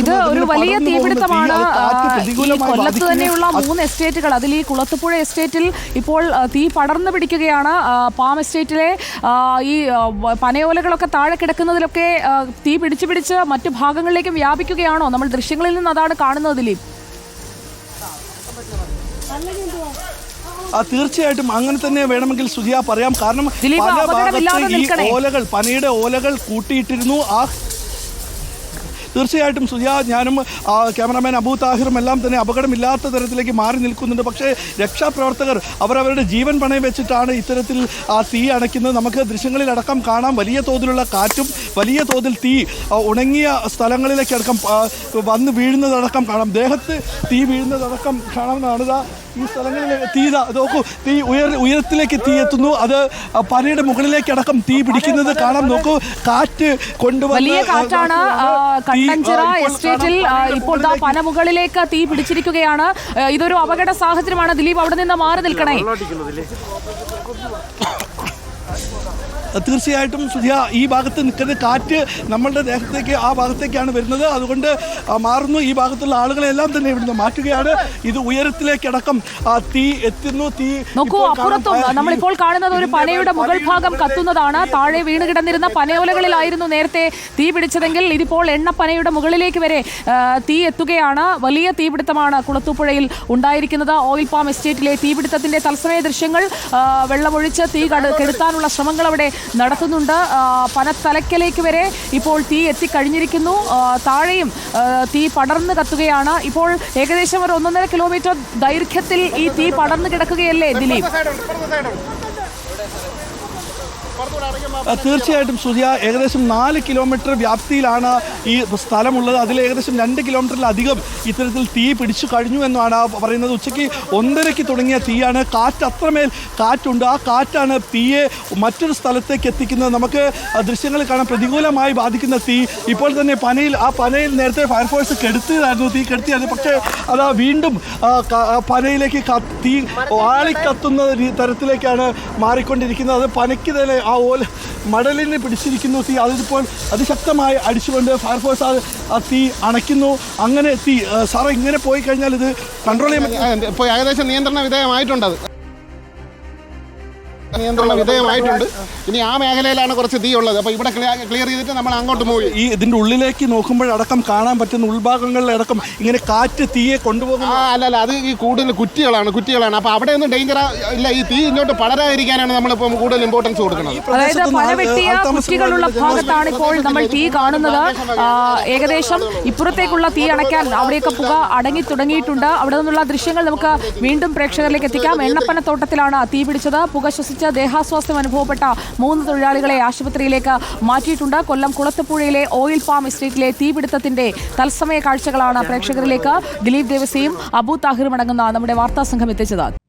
ഇത് ഒരു വലിയ തീപിടുത്തമാണ് കൊല്ലത്ത് തന്നെയുള്ള മൂന്ന് എസ്റ്റേറ്റുകൾ. അതിൽ ഈ കുളത്തുപുഴ എസ്റ്റേറ്റിൽ ഇപ്പോൾ തീ പടർന്നു പിടിക്കുകയാണ്. പാം എസ്റ്റേറ്റിലെ ഈ പനയോലകളൊക്കെ താഴെ കിടക്കുന്നതിലൊക്കെ തീ പിടിച്ചു പിടിച്ച് മറ്റു ഭാഗങ്ങളിലേക്കും വ്യാപിക്കുകയാണോ? നമ്മൾ ദൃശ്യങ്ങളിൽ നിന്ന് അതാണ് കാണുന്നത് ദിലീപ്. തീർച്ചയായിട്ടും അങ്ങനെ തന്നെ വേണമെങ്കിൽ സുജിയ പറയാം. കാരണം പല ഭാഗത്ത് ഈ ഓലകൾ പനയുടെ ഓലകൾ കൂട്ടിയിട്ടിരുന്നു. ആ തീർച്ചയായിട്ടും സുജാ ഞാനും ക്യാമറാമാൻ അബൂ താഹിറും എല്ലാം തന്നെ അപകടമില്ലാത്ത തരത്തിലേക്ക് മാറി നിൽക്കുന്നുണ്ട്. പക്ഷേ രക്ഷാപ്രവർത്തകർ അവരവരുടെ ജീവൻ പണയം വെച്ചിട്ടാണ് ഇത്തരത്തിൽ ആ തീ അണയ്ക്കുന്നത്. നമുക്ക് ദൃശ്യങ്ങളിലടക്കം കാണാം. വലിയ തോതിലുള്ള കാറ്റും വലിയ തോതിൽ തീ ഉണങ്ങിയ സ്ഥലങ്ങളിലേക്കടക്കം വന്ന് വീഴുന്നതടക്കം കാണാം. ദേഹത്ത് തീ വീഴുന്നതടക്കം കാണാം. ഇതാ ഈ സ്ഥലങ്ങളിൽ തീ നോക്കൂ തീ ഉയർ ഉയരത്തിലേക്ക് തീ എത്തുന്നു. അത് പനയുടെ മുകളിലേക്ക് അടക്കം തീ പിടിക്കുന്നത് കാണാം. നോക്കൂ കാറ്റ് കൊണ്ടുവന്ന് വലിയ കാറ്റാണ് കണ്ടഞ്ചിറ എസ്റ്റേറ്റിൽ ഇപ്പോൾ പന മുകളിലേക്ക് തീ പിടിച്ചിരിക്കുകയാണ്. ഇതൊരു അപകട സാഹചര്യമാണ്. ദിലീപ് അവിടെ നിന്ന് മാറി നിൽക്കണേ. തീർച്ചയായിട്ടും സുധിയ ഈ ഭാഗത്ത് നിൽക്കുന്ന കാറ്റ് നമ്മളുടെ ദേഹത്തേക്ക് ആ ഭാഗത്തേക്കാണ് വരുന്നത്. അതുകൊണ്ട് മാറുന്നു. ഈ ഭാഗത്തുള്ള ആളുകളെല്ലാം തന്നെ ഇവിടുന്ന് മാറ്റുകയാണ്. ഇത് ഉയരത്തിലേക്കടക്കം തീ എത്തുന്നു. തീ നോക്കൂ. അപ്പുറത്തും നമ്മളിപ്പോൾ കാണുന്നത് ഒരു പനയുടെ മുകൾ ഭാഗം കത്തുന്നതാണ്. താഴെ വീണ് കിടന്നിരുന്ന പനയോലകളിലായിരുന്നു നേരത്തെ തീ പിടിച്ചതെങ്കിൽ ഇതിപ്പോൾ എണ്ണപ്പനയുടെ മുകളിലേക്ക് വരെ തീ എത്തുകയാണ്. വലിയ തീപിടുത്തമാണ് കുളത്തൂപ്പുഴയിൽ ഉണ്ടായിരിക്കുന്നത്. ഓയിൽ പാം എസ്റ്റേറ്റിലെ തീപിടുത്തത്തിന്റെ തത്സമയ ദൃശ്യങ്ങൾ വെള്ളമൊഴിച്ച് തീ കെടുത്താനുള്ള ശ്രമങ്ങൾ അവിടെ നടത്തുന്നുണ്ട്. പല തലക്കലേക്ക് വരെ ഇപ്പോൾ തീ എത്തിക്കഴിഞ്ഞിരിക്കുന്നു. താഴെയും തീ പടർന്ന് കത്തുകയാണ്. ഇപ്പോൾ ഏകദേശം ഒരു ഒന്നൊന്നര കിലോമീറ്റർ ദൈർഘ്യത്തിൽ ഈ തീ പടർന്നു കിടക്കുകയല്ലേ ദിലീപ്? തീർച്ചയായിട്ടും സുധിയ ഏകദേശം നാല് കിലോമീറ്റർ വ്യാപ്തിയിലാണ് ഈ സ്ഥലമുള്ളത്. അതിൽ ഏകദേശം രണ്ട് കിലോമീറ്ററിലധികം ഇത്തരത്തിൽ തീ പിടിച്ചു കഴിഞ്ഞു എന്നാണ് പറയുന്നത്. ഉച്ചയ്ക്ക് ഒന്നരയ്ക്ക് തുടങ്ങിയ തീയാണ്. കാറ്റ് അത്രമേൽ കാറ്റുണ്ട്. ആ കാറ്റാണ് തീയെ മറ്റൊരു സ്ഥലത്തേക്ക് എത്തിക്കുന്നത്. നമുക്ക് ദൃശ്യങ്ങൾ കാണാൻ പ്രതികൂലമായി ബാധിക്കുന്ന തീ ഇപ്പോൾ തന്നെ പനയിൽ ആ പനയിൽ നേരത്തെ ഫയർഫോഴ്സ് കെടുത്തിയതായിരുന്നു തീ കെടുത്തിയായിരുന്നു പക്ഷേ അതാ വീണ്ടും പനയിലേക്ക് തീ ആളിക്കത്തുന്ന തരത്തിലേക്കാണ് മാറിക്കൊണ്ടിരിക്കുന്നത്. അത് പനയ്ക്ക് തന്നെ ആ ഓല മടലിനെ പിടിച്ചിരിക്കുന്നു. തീ അതിപ്പോൾ അതിശക്തമായി അടിച്ചുകൊണ്ട് ഫയർഫോഴ്സ് ആ ആ തീ അണയ്ക്കുന്നു. അങ്ങനെ തീ സാറേ ഇങ്ങനെ പോയി കഴിഞ്ഞാൽ ഇത് കൺട്രോൾ ചെയ്യാൻ ഇപ്പോൾ ഏകദേശം നിയന്ത്രണ വിധേയമായിട്ടുണ്ട് അത്. നിയന്ത്രണ വിധേയമായിട്ടുണ്ട് ഇനി ആ മേഖലയിലാണ് കുറച്ച് തീ ഉള്ളത്. അപ്പോൾ ഇവിടെ ക്ലിയർ ചെയ്തിട്ട് നമ്മൾ അങ്ങോട്ട് മൂവ് ചെയ്യും. ഈ ഇതിന്റെ ഉള്ളിലേക്ക് നോക്കുമ്പോഴടക്കം കാണാൻ പറ്റുന്ന ഉൾഭാഗങ്ങളിലടക്കം ഇങ്ങനെ കാറ്റ് തീയെ കൊണ്ടുപോകുന്നു ആ അല്ല അല്ല അത് ഈ കൂടുതൽ കുറ്റികളാണ് കുറ്റികളാണ്. അപ്പോൾ അവിടെ ഒന്നും ഡേഞ്ചർ ഇല്ല ഈ തീ ഇങ്ങോട്ട് പടരാതിരിക്കാനാണ് നമ്മളിപ്പോൾ കൂടുതൽ ഇമ്പോർട്ടൻസ് കൊടുക്കുന്നത്. അതായത് പ്രദേശത്ത് പല നാല് വെട്ടിയ ആൾത്താമസമുള്ള കുറ്റികളുള്ള ഭാഗത്താണ് ഇപ്പോൾ നമ്മൾ തീ കാണുന്നത്. ഏകദേശം ഇപ്പുറത്തേക്കുള്ള തീ അണയ്ക്കാൻ അവിടെയൊക്കെ പുക അടങ്ങി തുടങ്ങിയിട്ടുണ്ട്. അവിടെ നിന്നുള്ള ദൃശ്യങ്ങൾ നമുക്ക് വീണ്ടും പ്രേക്ഷകരിലേക്ക് എത്തിക്കാം. എണ്ണപ്പനത്തോട്ടത്തിലാണ് തീ പിടിച്ചത്. പുക ശ്വസിച്ച് ദേഹാസ്വാസ്ഥ്യം അനുഭവപ്പെട്ട മൂന്ന് തൊഴിലാളികളെ ആശുപത്രിയിലേക്ക് മാറ്റിയിട്ടുണ്ട്. കൊല്ലം കുളത്തപ്പുഴയിലെ ഓയിൽ ഫാം എസ്റ്റേറ്റിലെ തീപിടുത്തത്തിന്റെ തത്സമയ കാഴ്ചകളാണ് പ്രേക്ഷകരിലേക്ക് ദിലീപ് ദേവസ്യയും അബു താഹിറും അടങ്ങുന്ന നമ്മുടെ വാർത്താ സംഘം എത്തിച്ചത്.